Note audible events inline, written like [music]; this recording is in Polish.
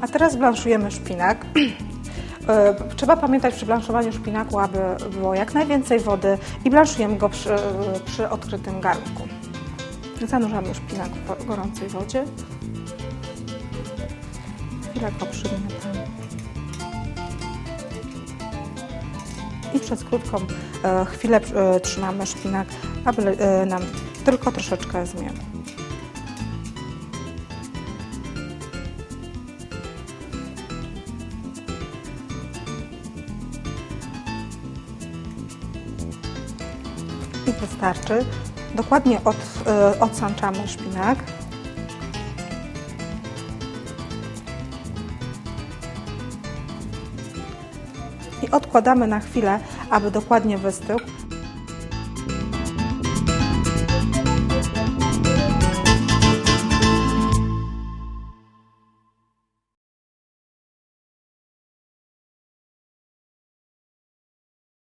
A teraz blanszujemy szpinak. [clears throat] E, Trzeba pamiętać przy blanszowaniu szpinaku, aby było jak najwięcej wody i blanszujemy go przy, przy odkrytym garnku. Zanurzamy szpinak w gorącej wodzie. Chwilę go przygniatamy. I przez krótką e, chwilę e, trzymamy szpinak, aby e, nam tylko troszeczkę zmienł. I wystarczy. Dokładnie od, e, odsączamy szpinak. I odkładamy na chwilę, aby dokładnie wystygł.